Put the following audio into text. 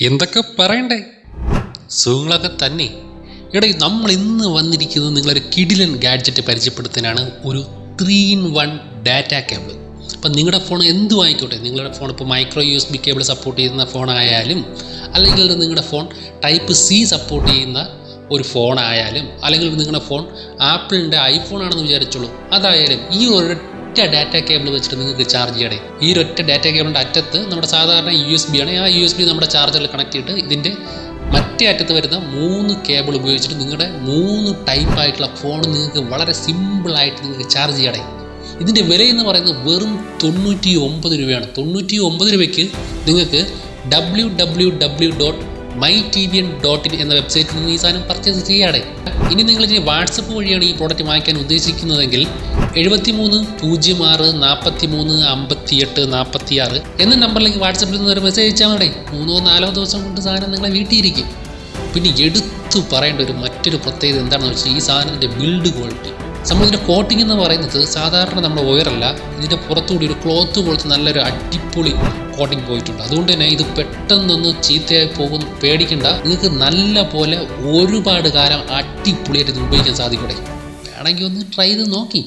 എന്തൊക്കെ പറയണ്ടേ? സുഖങ്ങളൊക്കെ തന്നെ. എടേ നമ്മൾ ഇന്ന് വന്നിരിക്കുന്നത് നിങ്ങളൊരു കിഡിലൻ ഗാഡ്ജറ്റ് പരിചയപ്പെടുത്താനാണ് ഒരു three in one data cable അപ്പം നിങ്ങളുടെ ഫോൺ എന്തു ആയിക്കോട്ടെ നിങ്ങളുടെ ഫോൺ ഇപ്പോൾ micro U S B cable support ചെയ്യുന്ന ഫോൺ ആയാലും അല്ലെങ്കിൽ നിങ്ങളുടെ ഫോൺ ടൈപ്പ് സി സപ്പോർട്ട് ചെയ്യുന്ന ഒരു ഫോണായാലും അല്ലെങ്കിൽ നിങ്ങളുടെ ഫോൺ ആപ്പിളിന്റെ ഐഫോൺ ആണെന്ന് വിചാരിച്ചോളൂ. അതായാലും ഈ ഒരൊറ്റ ഡാറ്റ കേബിൾ വെച്ചിട്ട് നിങ്ങൾക്ക് ചാർജ് ചെയ്യണേ. ഈ ഒരൊറ്റ ഡാറ്റ കേബിളിന്റെ അറ്റത്ത് നമ്മുടെ സാധാരണ യു എസ് ബി ആണ്. ആ യു എസ് ബി നമ്മുടെ ചാർജറിൽ കണക്ട് ചെയ്തിട്ട് ഇതിന്റെ മറ്റേ അറ്റത്ത് വരുന്ന മൂന്ന് കേബിൾ ഉപയോഗിച്ചിട്ട് നിങ്ങളുടെ മൂന്ന് ടൈപ്പ് ആയിട്ടുള്ള ഫോൺ നിങ്ങൾക്ക് വളരെ സിമ്പിളായിട്ട് നിങ്ങൾക്ക് ചാർജ് ചെയ്യണേ. ഇതിന്റെ എന്ന് പറയുന്നത് വെറും തൊണ്ണൂറ്റി ഒമ്പത് രൂപയാണ്. തൊണ്ണൂറ്റി ഒമ്പത് രൂപയ്ക്ക് നിങ്ങൾക്ക് W W W dot my T V N dot in എന്ന വെബ്സൈറ്റിൽ നിന്ന് ഈ സാധനം പർച്ചേസ് ചെയ്യാടെ ഇനി നിങ്ങൾ ഇനി വാട്സപ്പ് വഴിയാണ് ഈ പ്രോഡക്റ്റ് വാങ്ങിക്കാൻ ഉദ്ദേശിക്കുന്നതെങ്കിൽ എഴുപത്തി മൂന്ന് പൂജ്യം ആറ് നാൽപ്പത്തി മൂന്ന് അമ്പത്തി എട്ട് നാൽപ്പത്തി ആറ് എന്ന നമ്പറിലേക്ക് വാട്സപ്പിൽ നിന്ന് ഒരു മെസ്സേജ് അയച്ചാൽ മതി. മൂന്നോ നാലോ ദിവസം കൊണ്ട് സാധനം നിങ്ങളെ വീട്ടിയിരിക്കും. പിന്നെ എടുത്തു പറയേണ്ട ഒരു മറ്റൊരു പ്രത്യേകത എന്താണെന്ന് വെച്ചാൽ ഈ സാധനത്തിന്റെ ബിൽഡ് ക്വാളിറ്റി ഇതിന്റെ കോട്ടിംഗ് എന്ന് പറയുന്നത് സാധാരണ നമ്മുടെ ഒയറല്ല ഇതിന്റെ പുറത്തുകൂടി ഒരു ക്ലോത്ത് പോലത്തെ നല്ലൊരു അടിപൊളി കോട്ടിംഗ് പോയിട്ടുണ്ട്. അതുകൊണ്ട് തന്നെ ഇത് പെട്ടെന്നൊന്നും ചീത്തയായി പോകുന്നു പേടിക്കണ്ട. നിങ്ങൾക്ക് നല്ല പോലെ ഒരുപാട് കാലം അടിപൊളിയായിട്ട് ഇത് ഉപയോഗിക്കാൻ സാധിക്കട്ടെ. വേണമെങ്കിൽ ഒന്ന് ട്രൈ ചെയ്ത് നോക്കി.